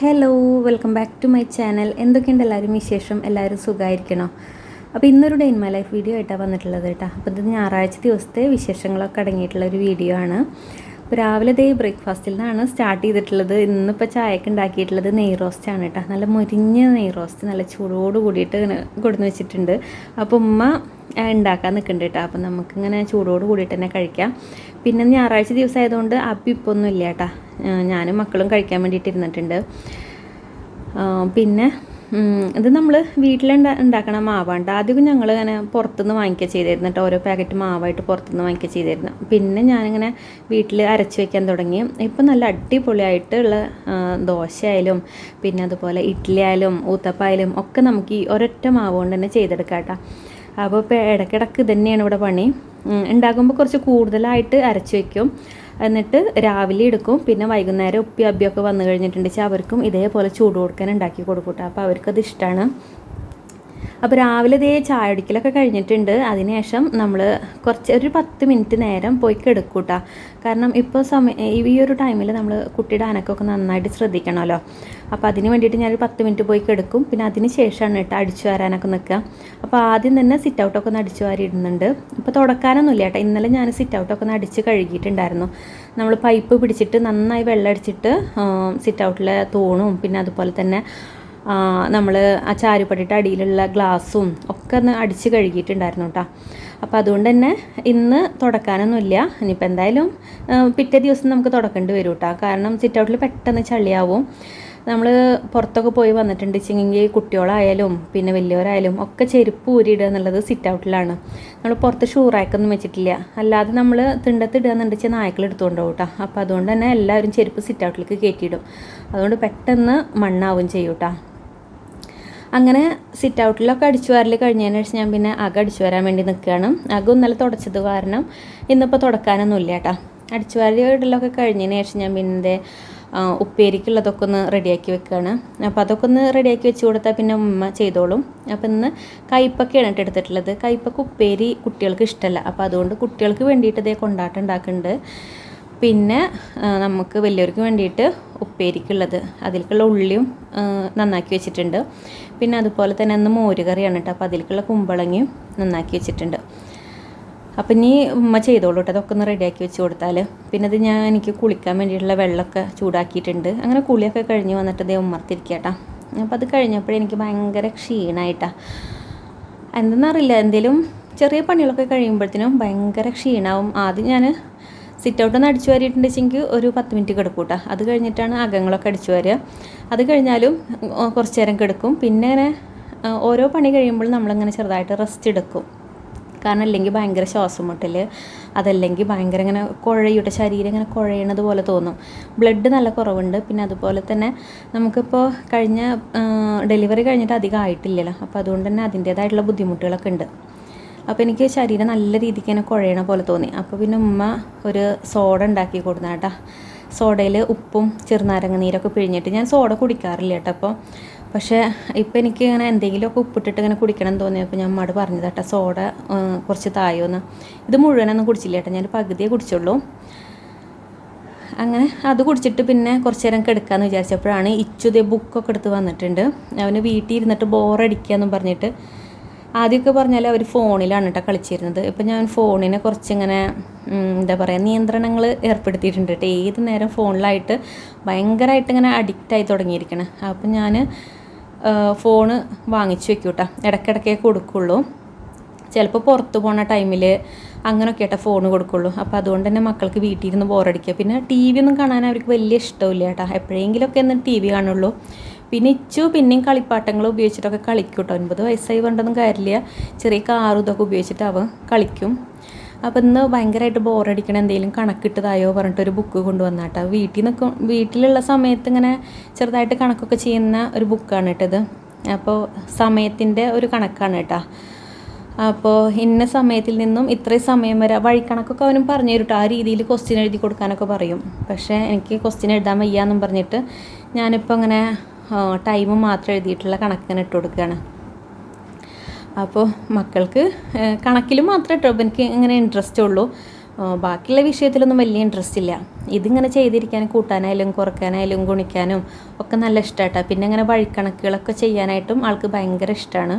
Hello welcome back to my channel എന്തൊക്കെയുണ്ട് എല്ലാവരും വിശേഷം? എല്ലാവരും സുഖമായിരിക്കണോ? അപ്പോൾ ഇന്നൊരു day in my life video ആയിട്ടാണ് വന്നിട്ടുള്ളത് കേട്ടോ. അപ്പോൾ ഇത് ഞായറാഴ്ച ദിവസത്തെ വിശേഷങ്ങളൊക്കെ അടങ്ങിയിട്ടുള്ള ഒരു വീഡിയോ ആണ്. രാവിലെ ദേ ബ്രേക്ക്ഫാസ്റ്റിൽ നിന്നാണ് സ്റ്റാർട്ട് ചെയ്തിട്ടുള്ളത്. ഇന്നിപ്പോൾ ചായക്ക് ഉണ്ടാക്കിയിട്ടുള്ളത് നെയ് റോസ്റ്റ് ആണ് കേട്ടോ നല്ല മുരിഞ്ഞ നെയ് റോസ്റ്റ് നല്ല ചൂടോട് കൂടിയിട്ട് കൊടുന്ന് വെച്ചിട്ടുണ്ട്. അപ്പോൾ ഉമ്മ ഉണ്ടാക്കാൻ നിൽക്കുന്നുണ്ട് കേട്ടോ അപ്പം നമുക്കിങ്ങനെ ചൂടോട് കൂടിയിട്ട് തന്നെ കഴിക്കാം. പിന്നെ ഞായറാഴ്ച ദിവസം ആയതുകൊണ്ട് അപ്പി ഇപ്പോൾ ഒന്നും ഇല്ല കേട്ടോ ഞാനും മക്കളും കഴിക്കാൻ വേണ്ടിയിട്ട് ഇരുന്നിട്ടുണ്ട്. പിന്നെ ഇത് നമ്മൾ വീട്ടിൽ ഉണ്ടാക്കണ മാവാണ്ട് ആദ്യം ഞങ്ങൾ ഇങ്ങനെ പുറത്തുനിന്ന് വാങ്ങിക്കുക ചെയ്തിരുന്നു കേട്ടോ ഓരോ പാക്കറ്റ് മാവായിട്ട് പുറത്തുനിന്ന് വാങ്ങിക്കുക ചെയ്തിരുന്നു പിന്നെ ഞാനിങ്ങനെ വീട്ടിൽ അരച്ച് വയ്ക്കാൻ തുടങ്ങി. ഇപ്പം നല്ല അടിപൊളിയായിട്ടുള്ള ദോശയായാലും പിന്നെ അതുപോലെ ഇഡ്ഡലി ആയാലും ഊത്തപ്പായാലും ഒക്കെ നമുക്ക് ഈ ഒരൊറ്റ മാവ് കൊണ്ട് തന്നെ ചെയ്തെടുക്കാം കേട്ടോ അപ്പോൾ ഇടയ്ക്കിടയ്ക്ക് തന്നെയാണ് ഇവിടെ പണി. ഉണ്ടാക്കുമ്പോൾ കുറച്ച് കൂടുതലായിട്ട് അരച്ച് വെക്കും. എന്നിട്ട് രാവിലെ എടുക്കും. പിന്നെ വൈകുന്നേരം ഉപ്പി അബ്ബിയൊക്കെ വന്നു കഴിഞ്ഞിട്ടുണ്ടെങ്കിൽ അവർക്കും ഇതേപോലെ ചൂട് കൊടുക്കാൻ ഉണ്ടാക്കി കൊടുക്കൂട്ടോ അപ്പോൾ അവർക്കത് ഇഷ്ടമാണ്. അപ്പോൾ രാവിലെ ഇതേ ചായ ഒടിക്കലൊക്കെ കഴിഞ്ഞിട്ടുണ്ട്. അതിനുശേഷം നമ്മൾ കുറച്ച് ഒരു പത്ത് മിനിറ്റ് നേരം പോയി കിടക്കൂട്ടാ. കാരണം ഇപ്പോൾ സമയം ഈ ഒരു ടൈമിൽ നമ്മൾ കുട്ടിയുടെ അനക്കൊക്കെ നന്നായിട്ട് ശ്രദ്ധിക്കണമല്ലോ അപ്പോൾ അതിന് വേണ്ടിയിട്ട് ഞാനൊരു പത്ത് മിനിറ്റ് പോയി കിടക്കും. പിന്നെ അതിന് ശേഷമാണ് കേട്ടോ അടിച്ചു വരാനൊക്കെ നിൽക്കുക അപ്പോൾ ആദ്യം തന്നെ സിറ്റ് ഔട്ടൊക്കെ ഒന്ന് അടിച്ചു വാരി ഇടുന്നുണ്ട് ഇപ്പോൾ തുടക്കാനൊന്നുമില്ല കേട്ടോ. ഇന്നലെ ഞാൻ സിറ്റ് ഔട്ടൊക്കെ ഒന്ന് അടിച്ച് കഴുകിയിട്ടുണ്ടായിരുന്നു. നമ്മൾ പൈപ്പ് പിടിച്ചിട്ട് നന്നായി വെള്ളം അടിച്ചിട്ട് സിറ്റ് ഔട്ടിലെ തൂണും പിന്നെ അതുപോലെ തന്നെ നമ്മൾ ആ ചാരുപടിയുടെ അടിയിലുള്ള ഗ്ലാസ്സും ഒക്കെ ഒന്ന് അടിച്ച് കഴുകിയിട്ടുണ്ടായിരുന്നു കേട്ടോ അപ്പോൾ അതുകൊണ്ട് തന്നെ ഇന്ന് തുടക്കാനൊന്നുമില്ല. ഇനിയിപ്പോൾ എന്തായാലും പിറ്റേ ദിവസം നമുക്ക് തുടക്കേണ്ടി വരും കേട്ടോ കാരണം സിറ്റൗട്ടിൽ പെട്ടെന്ന് ചളിയാവും. നമ്മൾ പുറത്തൊക്കെ പോയി വന്നിട്ടുണ്ട് വെച്ചെങ്കിൽ കുട്ടികളായാലും പിന്നെ വലിയവരായാലും ഒക്കെ ചെരുപ്പ് ഊരിയിടുക എന്നുള്ളത് സിറ്റ് ഔട്ടിലാണ് നമ്മൾ പുറത്ത് ഷൂറാക്കൊന്നും വെച്ചിട്ടില്ല. അല്ലാതെ നമ്മൾ തിണ്ടത്തിടുക എന്നുണ്ടെച്ചാൽ നായ്ക്കൾ എടുത്തുകൊണ്ട് കേട്ടോ അപ്പോൾ അതുകൊണ്ട് തന്നെ എല്ലാവരും ചെരുപ്പ് സിറ്റ് ഔട്ടിലേക്ക് കയറ്റിയിടും. അതുകൊണ്ട് പെട്ടെന്ന് മണ്ണാവും ചെയ്യും കേട്ടോ അങ്ങനെ സിറ്റ് ഔട്ടിലൊക്കെ അടിച്ചു വാരൽ കഴിഞ്ഞതിന് ശേഷം ഞാൻ പിന്നെ അകം അടിച്ചു വരാൻ വേണ്ടി നിൽക്കുകയാണ് അകം ഇന്നലെ തുടച്ചത് കാരണം ഇന്നിപ്പോൾ തുടക്കാനൊന്നുമില്ല കേട്ടോ അടിച്ചു വാരി ഇടലൊക്കെ കഴിഞ്ഞതിന് ശേഷം ഞാൻ പിന്നെ ഉപ്പേരിക്കുള്ളതൊക്കെ ഒന്ന് റെഡിയാക്കി വെക്കുകയാണ് അപ്പോൾ അതൊക്കെ ഒന്ന് റെഡിയാക്കി വെച്ച് കൊടുത്താൽ പിന്നെ ഉമ്മ ചെയ്തോളും. അപ്പോൾ ഇന്ന് കയ്പ്പൊക്കെയാണ് കേട്ടോ എടുത്തിട്ടുള്ളത്. കയ്പ്പൊക്കെ ഉപ്പേരി കുട്ടികൾക്ക് ഇഷ്ടമല്ല അപ്പോൾ അതുകൊണ്ട് കുട്ടികൾക്ക് വേണ്ടിയിട്ട് ഇതേ കൊണ്ടാട്ടം ഉണ്ടാക്കുന്നുണ്ട് പിന്നെ നമുക്ക് വലിയവർക്ക് വേണ്ടിയിട്ട് ഉപ്പേരിക്കുള്ളത്. അതിലേക്കുള്ള ഉള്ളിയും നന്നാക്കി വെച്ചിട്ടുണ്ട്. പിന്നെ അതുപോലെ തന്നെ അന്ന് മോര് കറിയാണ് കേട്ടോ അപ്പോൾ അതിലേക്കുള്ള കുമ്പളങ്ങയും നന്നാക്കി വെച്ചിട്ടുണ്ട്. അപ്പം ഇനി ഉമ്മ ചെയ്തോളൂ കേട്ടോ അതൊക്കെ ഒന്ന് റെഡിയാക്കി വെച്ച് കൊടുത്താൽ പിന്നെ അത് ഞാൻ എനിക്ക് കുളിക്കാൻ വേണ്ടിയിട്ടുള്ള വെള്ളമൊക്കെ ചൂടാക്കിയിട്ടുണ്ട്. അങ്ങനെ കുളിയൊക്കെ കഴിഞ്ഞ് വന്നിട്ട് ദേ ഉമ്മർത്തിരിക്കട്ടാ അപ്പം അത് കഴിഞ്ഞപ്പോഴേ എനിക്ക് ഭയങ്കര ക്ഷീണമായിട്ടാണ് എന്തെന്നറിയില്ല. എന്തെങ്കിലും ചെറിയ പണികളൊക്കെ കഴിയുമ്പോഴത്തേനും ഭയങ്കര ക്ഷീണാവും. ആദ്യം ഞാൻ സിറ്റ് ഔട്ട് ഒന്ന് അടിച്ചു വാരിയിട്ടുണ്ടെങ്കിൽ ഒരു പത്ത് മിനിറ്റ് കിടക്കും കേട്ടോ അത് കഴിഞ്ഞിട്ടാണ് അകങ്ങളൊക്കെ അടിച്ചു വാരുക. അത് കഴിഞ്ഞാലും കുറച്ച് നേരം കിടക്കും. പിന്നെ ഓരോ പണി കഴിയുമ്പോൾ നമ്മളിങ്ങനെ ചെറുതായിട്ട് റെസ്റ്റ് എടുക്കും. കാരണം അല്ലെങ്കിൽ ഭയങ്കര ശ്വാസം മുട്ടൽ അതല്ലെങ്കിൽ ഭയങ്കര ഇങ്ങനെ കുഴയുടെ ശരീരം ഇങ്ങനെ കുഴയണത് പോലെ തോന്നും. ബ്ലഡ് നല്ല കുറവുണ്ട്. പിന്നെ അതുപോലെ തന്നെ നമുക്കിപ്പോൾ കഴിഞ്ഞ ഡെലിവറി കഴിഞ്ഞിട്ട് അധികം ആയിട്ടില്ലല്ലോ. അപ്പോൾ അതുകൊണ്ട് തന്നെ അതിന്റേതായിട്ടുള്ള ബുദ്ധിമുട്ടുകളൊക്കെ ഉണ്ട്. അപ്പോൾ എനിക്ക് ശരീരം നല്ല രീതിക്ക് തന്നെ കുഴയണ പോലെ തോന്നി. അപ്പോൾ പിന്നെ ഉമ്മ ഒരു സോഡ ഉണ്ടാക്കി കൊടുന്ന കേട്ടോ സോഡയിൽ ഉപ്പും ചെറുനാരങ്ങ നീരൊക്കെ പിഴിഞ്ഞിട്ട് ഞാൻ സോഡ കുടിക്കാറില്ല കേട്ടോ അപ്പോൾ പക്ഷേ ഇപ്പോൾ എനിക്ക് ഇങ്ങനെ എന്തെങ്കിലുമൊക്കെ ഉപ്പിട്ടിട്ട് ഇങ്ങനെ കുടിക്കണം എന്ന് തോന്നിയപ്പോൾ ഞാൻ അമ്മയോട് പറഞ്ഞത് കേട്ടോ സോഡ കുറച്ച് തായോന്ന്. ഇത് മുഴുവനൊന്നും കുടിച്ചില്ല കേട്ടോ ഞാൻ പകുതിയെ കുടിച്ചുള്ളൂ. അങ്ങനെ അത് കുടിച്ചിട്ട് പിന്നെ കുറച്ച് നേരം കിടക്കാമെന്ന് വിചാരിച്ചപ്പോഴാണ് ഇച്ചുതേ ബുക്കൊക്കെ എടുത്ത് വന്നിട്ടുണ്ട്. അവന് വീട്ടിൽ ഇരുന്നിട്ട് ബോറടിക്കുക എന്നും പറഞ്ഞിട്ട് ആദ്യമൊക്കെ പറഞ്ഞാൽ അവർ ഫോണിലാണ് കേട്ടോ കളിച്ചിരുന്നത്. ഇപ്പം ഞാൻ ഫോണിനെ കുറച്ചിങ്ങനെ എന്താ പറയുക നിയന്ത്രണങ്ങൾ ഏർപ്പെടുത്തിയിട്ടുണ്ട് കേട്ടോ ഏത് നേരം ഫോണിലായിട്ട് ഭയങ്കരമായിട്ട് ഇങ്ങനെ അഡിക്റ്റ് ആയി തുടങ്ങിയിരിക്കണം. അപ്പം ഞാൻ ഫോണ് വാങ്ങിച്ചു വെക്കൂ കേട്ടോ ഇടയ്ക്കിടയ്ക്കേ കൊടുക്കുള്ളൂ. ചിലപ്പോൾ പുറത്ത് പോണ ടൈമിൽ അങ്ങനെയൊക്കെ ആട്ടോ ഫോൺ കൊടുക്കുള്ളൂ. അപ്പോൾ അതുകൊണ്ട് തന്നെ മക്കൾക്ക് വീട്ടിൽ ഇരുന്ന് ബോറടിക്കുക പിന്നെ ടി വി ഒന്നും കാണാൻ അവർക്ക് വലിയ ഇഷ്ടമില്ല കേട്ടോ എപ്പോഴെങ്കിലുമൊക്കെ ഒന്ന് ടി വി കാണുള്ളൂ. പിന്നെ ഇച്ചു പിന്നെയും കളിപ്പാട്ടങ്ങൾ ഉപയോഗിച്ചിട്ടൊക്കെ കളിക്കും കേട്ടോ ഒൻപത് വയസ്സായി വേണ്ടതും കാര്യമില്ല. ചെറിയ കാറും ഇതൊക്കെ ഉപയോഗിച്ചിട്ട് അവൻ കളിക്കും. അപ്പോൾ ഇന്ന് ഭയങ്കരമായിട്ട് ബോറടിക്കണ എന്തെങ്കിലും കണക്കിട്ടതായോ പറഞ്ഞിട്ട് ഒരു ബുക്ക് കൊണ്ടുവന്നാട്ടോ. വീട്ടിൽ നിൽക്കും വീട്ടിലുള്ള സമയത്ത് ഇങ്ങനെ ചെറുതായിട്ട് കണക്കൊക്കെ ചെയ്യുന്ന ഒരു ബുക്കാണ് കേട്ടത് അപ്പോൾ സമയത്തിന്റെ ഒരു കണക്കാണ് കേട്ടോ. അപ്പോൾ ഇന്ന സമയത്തിൽ നിന്നും ഇത്രയും സമയം വരെ വഴിക്കണക്കൊക്കെ അവനും പറഞ്ഞു തരും. ആ രീതിയിൽ ക്വസ്റ്റ്യൻ എഴുതി കൊടുക്കാനൊക്കെ പറയും. പക്ഷേ എനിക്ക് ക്വസ്റ്റ്യൻ എഴുതാൻ വയ്യാന്നും പറഞ്ഞിട്ട് ഞാനിപ്പോൾ അങ്ങനെ ടൈം മാത്രം എഴുതിയിട്ടുള്ള കണക്കിങ്ങനെ ഇട്ട് കൊടുക്കുകയാണ് അപ്പോൾ മക്കൾക്ക് കണക്കിൽ മാത്രമേ കേട്ടോ എനിക്ക് ഇങ്ങനെ ഇൻട്രസ്റ്റ് ഉള്ളൂ. ബാക്കിയുള്ള വിഷയത്തിലൊന്നും വലിയ ഇൻട്രസ്റ്റ് ഇല്ല. ഇതിങ്ങനെ ചെയ്തിരിക്കാൻ കൂട്ടാനായാലും കുറയ്ക്കാനായാലും ഗുണിക്കാനും ഒക്കെ നല്ല ഇഷ്ടമായിട്ടാണ് പിന്നെ ഇങ്ങനെ വഴിക്കണക്കുകളൊക്കെ ചെയ്യാനായിട്ടും ആൾക്ക് ഭയങ്കര ഇഷ്ടമാണ്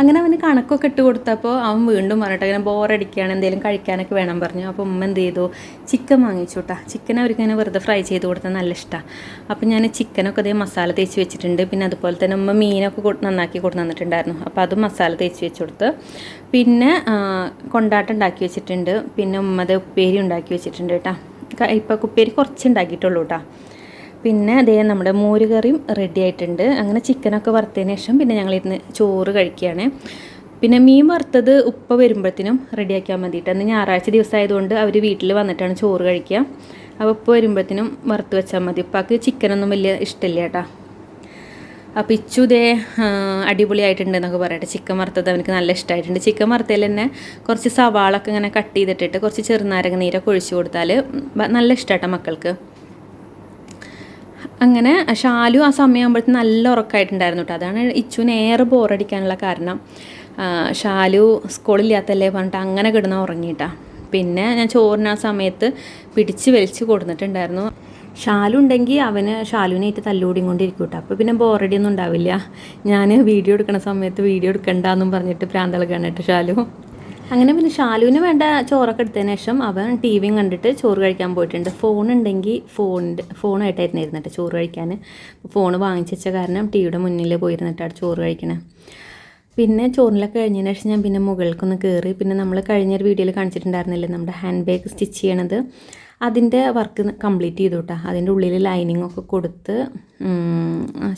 അങ്ങനെ അവന് കണക്കൊക്കെ ഇട്ട് കൊടുത്തപ്പോൾ അവൻ വീണ്ടും പറഞ്ഞിട്ട് അങ്ങനെ ബോറടിക്കുകയാണ് എന്തെങ്കിലും കഴിക്കാനൊക്കെ വേണം പറഞ്ഞു. അപ്പോൾ ഉമ്മ എന്ത് ചെയ്തു? ചിക്കൻ വാങ്ങിച്ചു കേട്ടോ ചിക്കൻ അവർക്ക് ഇങ്ങനെ വെറുതെ ഫ്രൈ ചെയ്ത് കൊടുത്താൽ നല്ല ഇഷ്ടമാണ് അപ്പോൾ ഞാൻ ചിക്കനൊക്കെ അതേ മസാല തേച്ച് വെച്ചിട്ടുണ്ട്. പിന്നെ അതുപോലെ തന്നെ ഉമ്മ മീനൊക്കെ നന്നാക്കി കൊണ്ടു തന്നിട്ടുണ്ടായിരുന്നു. അപ്പോൾ അതും മസാല തേച്ച് വെച്ച് കൊടുത്ത്. പിന്നെ കൊണ്ടാട്ടം ഉണ്ടാക്കി വെച്ചിട്ടുണ്ട്. പിന്നെ ഉമ്മത് ഉപ്പേരി ഉണ്ടാക്കി വെച്ചിട്ടുണ്ട് കേട്ടോ ഇപ്പോൾ ഉപ്പേരി കുറച്ച് ഉണ്ടാക്കിയിട്ടുള്ളൂ കേട്ടോ പിന്നെ അതേ നമ്മുടെ മോര് കറിയും റെഡി ആയിട്ടുണ്ട്. അങ്ങനെ ചിക്കനൊക്കെ വറുത്തതിന് ശേഷം പിന്നെ ഞങ്ങൾ ഇരുന്ന് ചോറ് കഴിക്കുകയാണ്. പിന്നെ മീൻ വറുത്തത് ഉപ്പ വരുമ്പോഴത്തേനും റെഡിയാക്കിയാൽ മതിയിട്ട് അന്ന് ഞായറാഴ്ച ദിവസം ആയതുകൊണ്ട് അവർ വീട്ടിൽ വന്നിട്ടാണ് ചോറ് കഴിക്കുക. അപ്പോൾ ഉപ്പ വരുമ്പോഴത്തേനും വറുത്ത് വെച്ചാൽ മതി. ഉപ്പാക്ക് ചിക്കനൊന്നും വലിയ ഇഷ്ടമില്ല കേട്ടോ. അപ്പോൾ ഇച്ചു ദേ അടിപൊളിയായിട്ടുണ്ട് പറയട്ടെ. ചിക്കൻ വറുത്തത് അവനക്ക് നല്ല ഇഷ്ടമായിട്ടുണ്ട്. ചിക്കൻ വറുത്തതിൽ തന്നെ കുറച്ച് സവാളൊക്കെ ഇങ്ങനെ കട്ട് ചെയ്തിട്ടിട്ട് കുറച്ച് ചെറുനാരങ്ങ നീരൊക്കെ ഒഴിച്ചു കൊടുത്താൽ നല്ല ഇഷ്ടമാട്ടോ മക്കൾക്ക്. അങ്ങനെ ഷാലു ആ സമയമാകുമ്പോഴത്തേക്ക് നല്ല ഉറക്കമായിട്ടുണ്ടായിരുന്നു കേട്ടോ. അതാണ് ഇച്ചുവിന് ഏറെ ബോറടിക്കാനുള്ള കാരണം. ഷാലു സ്കൂളില്ലാത്തല്ലേ പറഞ്ഞിട്ട് അങ്ങനെ കിടന്ന് ഉറങ്ങിയിട്ടാ പിന്നെ ഞാൻ ചോറിന് ആ സമയത്ത് പിടിച്ച് വലിച്ച് കൊടുത്തിട്ടുണ്ടായിരുന്നു. ഷാലു ഉണ്ടെങ്കിൽ അവന് ഷാലുവിനായിട്ട് തല്ലുകൂടിയും കൊണ്ടിരിക്കും കേട്ടോ. അപ്പോൾ പിന്നെ ബോറടി ഒന്നും ഉണ്ടാവില്ല. ഞാൻ വീഡിയോ എടുക്കുന്ന സമയത്ത് വീഡിയോ എടുക്കണ്ടെന്നും പറഞ്ഞിട്ട് പ്രാന്തളക്കാണ് കേട്ടോ ഷാലു. അങ്ങനെ പിന്നെ ഷാലുവിന് വേണ്ട ചോറൊക്കെ എടുത്തതിന് ശേഷം അവൻ ടി വിയും കണ്ടിട്ട് ചോറ് കഴിക്കാൻ പോയിട്ടുണ്ട്. ഫോൺ ഉണ്ടെങ്കിൽ ഫോണിന്റെ ഫോണായിട്ടായിരുന്നു ഇരുന്നിട്ട് ചോറ് കഴിക്കാൻ. ഫോൺ വാങ്ങിച്ച് കാരണം ടി വിയുടെ മുന്നിൽ പോയിരുന്നിട്ടാണ് ചോറ് കഴിക്കണേ. പിന്നെ ചോറിലൊക്കെ കഴിഞ്ഞതിന് ശേഷം ഞാൻ പിന്നെ മുകൾക്കൊന്ന് കയറി പിന്നെ നമ്മൾ കഴിഞ്ഞൊരു വീഡിയോയിൽ കാണിച്ചിട്ടുണ്ടായിരുന്നില്ലേ? നമ്മുടെ ഹാൻഡ് ബാഗ് സ്റ്റിച്ച് ചെയ്യണത്. അതിന്റെ വർക്ക് കംപ്ലീറ്റ് ചെയ്തു കേട്ടോ അതിന്റെ ഉള്ളിൽ ലൈനിങ് ഒക്കെ കൊടുത്ത്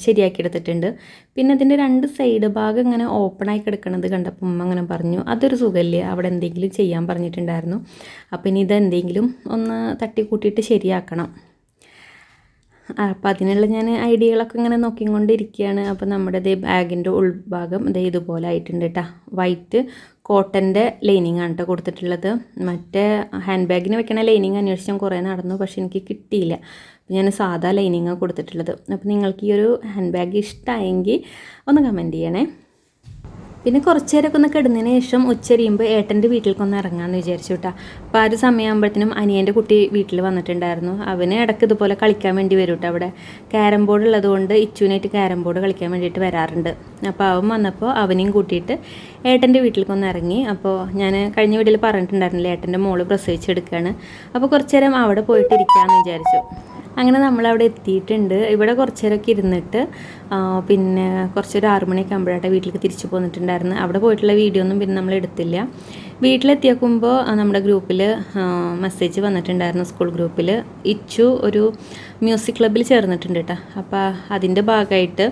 ശരിയാക്കി എടുത്തിട്ടുണ്ട് പിന്നെ അതിന്റെ രണ്ട് സൈഡ് ഭാഗം ഇങ്ങനെ ഓപ്പണായി കിടക്കണത് കണ്ടപ്പോൾ ഉമ്മ അങ്ങനെ പറഞ്ഞു അതൊരു സുഖമില്ലേ അവിടെ എന്തെങ്കിലും ചെയ്യാൻ പറഞ്ഞിട്ടുണ്ടായിരുന്നു. അപ്പം ഇനി ഇതെന്തെങ്കിലും ഒന്ന് തട്ടിക്കൂട്ടിയിട്ട് ശരിയാക്കണം. അപ്പം അതിനുള്ള ഞാൻ ഐഡിയകളൊക്കെ ഇങ്ങനെ നോക്കിക്കൊണ്ടിരിക്കുകയാണ്. അപ്പോൾ നമ്മുടെ ദേ ബാഗിന്റെ ഉൾഭാഗം ദേ ഇതുപോലെ ആയിട്ടുണ്ട് കേട്ടോ വൈറ്റ് കോട്ടന്റെ ലൈനിങ് ആണ് കേട്ടോ കൊടുത്തിട്ടുള്ളത്. മറ്റേ ഹാൻഡ് ബാഗിന് വെക്കണ ലൈനിങ് അന്വേഷിച്ച് ഞാൻ കുറേ നടന്നു പക്ഷെ എനിക്ക് കിട്ടിയില്ല. അപ്പോൾ ഞാൻ സാധാ ലൈനിങ്ങാണ് കൊടുത്തിട്ടുള്ളത്. അപ്പോൾ നിങ്ങൾക്ക് ഈ ഒരു ഹാൻഡ് ബാഗ് ഇഷ്ടമായെങ്കിൽ ഒന്ന് കമന്റ് ചെയ്യണേ. പിന്നെ കുറച്ച് നേരമൊക്കെ ഒന്ന് കിടന്നതിന് ശേഷം ഉച്ചരിയുമ്പോൾ ഏട്ടന്റെ വീട്ടിലേക്കൊന്ന് ഇറങ്ങാമെന്ന് വിചാരിച്ചു കേട്ടോ അപ്പോൾ ആ ഒരു സമയമാകുമ്പോഴത്തേനും അനിയന്റെ കുട്ടി വീട്ടിൽ വന്നിട്ടുണ്ടായിരുന്നു. അവന് ഇടയ്ക്ക് ഇതുപോലെ കളിക്കാൻ വേണ്ടി വരും കേട്ടോ അവിടെ. ക്യാരം ബോർഡ് ഉള്ളതുകൊണ്ട് ഇച്ചുവിനായിട്ട് ക്യാരം ബോർഡ് കളിക്കാൻ വേണ്ടിയിട്ട് വരാറുണ്ട്. അപ്പോൾ അവൻ വന്നപ്പോൾ അവനെയും കൂട്ടിയിട്ട് ഏട്ടന്റെ വീട്ടിലേക്കൊന്ന് ഇറങ്ങി. അപ്പോൾ ഞാൻ കഴിഞ്ഞ വീട്ടിൽ പറഞ്ഞിട്ടുണ്ടായിരുന്നില്ല ഏട്ടന്റെ മോൾ പ്രസവിച്ചെടുക്കുകയാണ് അപ്പോൾ കുറച്ച് നേരം അവിടെ പോയിട്ട് വിചാരിച്ചു. അങ്ങനെ നമ്മൾ അവിടെ എത്തിയിട്ടുണ്ട്. ഇവിടെ കുറച്ച് നേരമൊക്കെ ഇരുന്നിട്ട് പിന്നെ കുറച്ചൊരു ആറുമണിയൊക്കെ ആകുമ്പോഴാട്ടെ വീട്ടിലേക്ക് തിരിച്ചു പോന്നിട്ടുണ്ടായിരുന്നു. അവിടെ പോയിട്ടുള്ള വീഡിയോ ഒന്നും പിന്നെ നമ്മൾ എടുത്തില്ല. വീട്ടിലെത്തിയേക്കുമ്പോൾ നമ്മുടെ ഗ്രൂപ്പിൽ മെസ്സേജ് വന്നിട്ടുണ്ടായിരുന്നു സ്കൂൾ ഗ്രൂപ്പിൽ ഇച്ചു ഒരു മ്യൂസിക് ക്ലബ്ബിൽ ചേർന്നിട്ടുണ്ട് കേട്ടോ അപ്പോൾ അതിന്റെ ഭാഗമായിട്ട്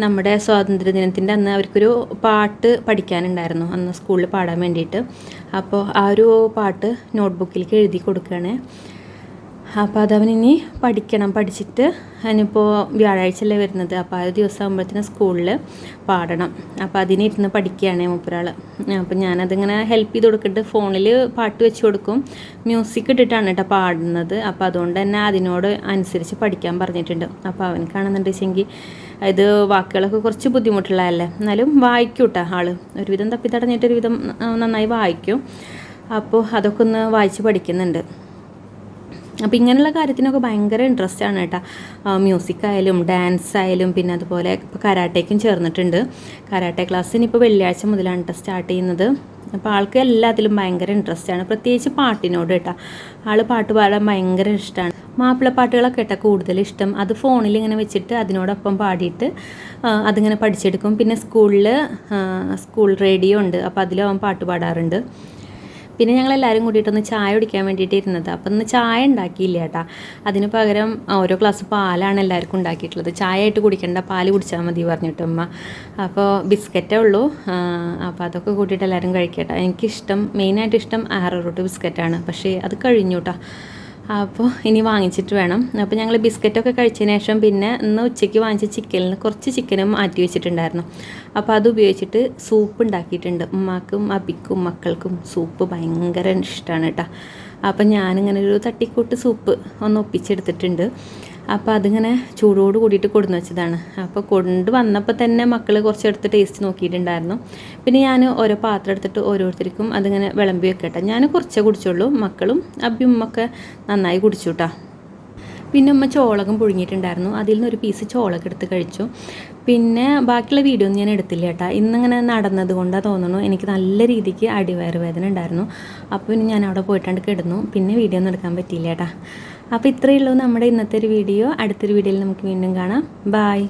നമ്മുടെ സ്വാതന്ത്ര്യദിനത്തിന്റെ അന്ന് അവർക്കൊരു പാട്ട് പഠിക്കാനുണ്ടായിരുന്നു അന്ന് സ്കൂളിൽ പാടാൻ വേണ്ടിയിട്ട്. അപ്പോൾ ആ ഒരു പാട്ട് നോട്ട്ബുക്കിലേക്ക് എഴുതി കൊടുക്കുകയാണ് അപ്പോൾ അതവൻ ഇനി പഠിക്കണം. പഠിച്ചിട്ട് അതിനിപ്പോൾ വ്യാഴാഴ്ചയല്ലേ വരുന്നത്. അപ്പോൾ ആ ഒരു ദിവസം ആകുമ്പോഴത്തേനും സ്കൂളിൽ പാടണം അപ്പോൾ അതിനിരുന്ന് പഠിക്കുകയാണ് മൂപ്പരാൾ അപ്പോൾ ഞാനതിങ്ങനെ ഹെൽപ്പ് ചെയ്ത് കൊടുത്തിട്ട് ഫോണിൽ പാട്ട് വെച്ച് കൊടുക്കും. മ്യൂസിക് ഇട്ടിട്ടാണ് കേട്ടോ പാടുന്നത്. അപ്പോൾ അതുകൊണ്ട് തന്നെ അതിനോട് അനുസരിച്ച് പഠിക്കാൻ പറഞ്ഞിട്ടുണ്ട്. അപ്പോൾ അവൻ അവനക്കാണെന്നുണ്ട് വെച്ചെങ്കിൽ ഇത് വാക്കുകളൊക്കെ കുറച്ച് ബുദ്ധിമുട്ടുള്ളതല്ലേ. എന്നാലും വായിക്കും കേട്ടോ ആൾ ഒരുവിധം തപ്പി തടഞ്ഞിട്ട് ഒരുവിധം നന്നായി വായിക്കും. അപ്പോൾ അതൊക്കെ ഒന്ന് വായിച്ച് പഠിക്കുന്നുണ്ട്. അപ്പോൾ ഇങ്ങനെയുള്ള കാര്യത്തിനൊക്കെ ഭയങ്കര ഇൻട്രസ്റ്റ് ആണ് കേട്ടോ. മ്യൂസിക് ആയാലും ഡാൻസ് ആയാലും പിന്നെ അതുപോലെ ഇപ്പോൾ കരാട്ടയ്ക്കും ചേർന്നിട്ടുണ്ട്. കരാട്ടെ ക്ലാസ്സിന് ഇപ്പോൾ വെള്ളിയാഴ്ച മുതലാണ് കേട്ടോ സ്റ്റാർട്ട് ചെയ്യുന്നത്. അപ്പോൾ ആൾക്ക് എല്ലാത്തിലും ഭയങ്കര ഇൻട്രസ്റ്റ് ആണ്. പ്രത്യേകിച്ച് പാട്ടിനോട് കേട്ടോ. ആൾ പാട്ട് പാടാൻ ഭയങ്കര ഇഷ്ടമാണ് മാപ്പിളപ്പാട്ടുകളൊക്കെ കേട്ടോ കൂടുതൽ ഇഷ്ടം. അത് ഫോണിൽ ഇങ്ങനെ വെച്ചിട്ട് അതിനോടൊപ്പം പാടിയിട്ട് അതിങ്ങനെ പഠിച്ചെടുക്കും. പിന്നെ സ്കൂളിൽ സ്കൂൾ റേഡിയോ ഉണ്ട്. അപ്പോൾ അതിലും അവൻ പാട്ട് പാടാറുണ്ട്. പിന്നെ ഞങ്ങൾ എല്ലാവരും കൂടിയിട്ടൊന്ന് ചായ കുടിക്കാൻ വേണ്ടിയിട്ട് ഇരുന്നത്. അപ്പം ഇന്ന് ചായ ഉണ്ടാക്കിയില്ല കേട്ടാ. അതിന് പകരം ഓരോ ഗ്ലാസ് പാലാണ് എല്ലാവർക്കും ഉണ്ടാക്കിയിട്ടുള്ളത്. ചായ ആയിട്ട് കുടിക്കേണ്ട പാൽ കുടിച്ചാൽ മതി പറഞ്ഞിട്ട് അമ്മ അപ്പോൾ ബിസ്ക്കറ്റേ ഉള്ളൂ. അപ്പോൾ അതൊക്കെ കൂട്ടിയിട്ട് എല്ലാവരും കഴിക്കട്ടെ. എനിക്കിഷ്ടം മെയിനായിട്ട് ഇഷ്ടം ആറോട്ട് ബിസ്ക്കറ്റാണ്. പക്ഷേ അത് കഴിഞ്ഞു കേട്ടോ അപ്പോൾ ഇനി വാങ്ങിച്ചിട്ട് വേണം. അപ്പോൾ ഞങ്ങൾ ബിസ്ക്കറ്റൊക്കെ കഴിച്ചതിന് ശേഷം പിന്നെ ഇന്ന് ഉച്ചയ്ക്ക് വാങ്ങിച്ച ചിക്കനിൽ കുറച്ച് ചിക്കനും മാറ്റി വെച്ചിട്ടുണ്ടായിരുന്നു. അപ്പോൾ അത് ഉപയോഗിച്ചിട്ട് സൂപ്പ് ഉണ്ടാക്കിയിട്ടുണ്ട്. ഉമ്മാക്കും അബിക്കും മക്കൾക്കും സൂപ്പ് ഭയങ്കര ഇഷ്ടമാണ് കേട്ടോ. അപ്പോൾ ഞാനിങ്ങനെ ഒരു തട്ടിക്കൂട്ട് സൂപ്പ് ഒന്ന് ഒപ്പിച്ചെടുത്തിട്ടുണ്ട്. അപ്പോൾ അതിങ്ങനെ ചൂടോട് കൂടിയിട്ട് കൊടുന്ന് വെച്ചതാണ്. അപ്പോൾ കൊണ്ട് വന്നപ്പോൾ തന്നെ മക്കൾ കുറച്ചെടുത്ത് ടേസ്റ്റ് നോക്കിയിട്ടുണ്ടായിരുന്നു. പിന്നെ ഞാൻ ഓരോ പാത്രം എടുത്തിട്ട് ഓരോരുത്തർക്കും അതിങ്ങനെ വിളമ്പി വെക്കട്ടെ. ഞാൻ കുറച്ചേ കുടിച്ചുള്ളൂ. മക്കളും അബ്ബിയും ഒക്കെ നന്നായി കുടിച്ചു കേട്ടോ പിന്നെ ഉമ്മ ചോളകം പുഴുങ്ങിയിട്ടുണ്ടായിരുന്നു. അതിൽ നിന്ന് ഒരു പീസ് ചോളകം എടുത്ത് കഴിച്ചു. പിന്നെ ബാക്കിയുള്ള വീഡിയോ ഒന്നും ഞാൻ എടുത്തില്ല കേട്ടോ. ഇന്നിങ്ങനെ നടന്നത് കൊണ്ടാണ് തോന്നുന്നു. എനിക്ക് നല്ല രീതിക്ക് അടിവയറ് വേദന ഉണ്ടായിരുന്നു അപ്പോൾ ഞാൻ അവിടെ പോയിട്ടാണ്ട് കിടന്നു. പിന്നെ വീഡിയോ ഒന്നും എടുക്കാൻ പറ്റിയില്ല കേട്ടോ. അപ്പോൾ ഇത്രയേ ഉള്ളൂ നമ്മുടെ ഇന്നത്തെ ഒരു വീഡിയോ. അടുത്തൊരു വീഡിയോയിൽ നമുക്ക് വീണ്ടും കാണാം. ബായ്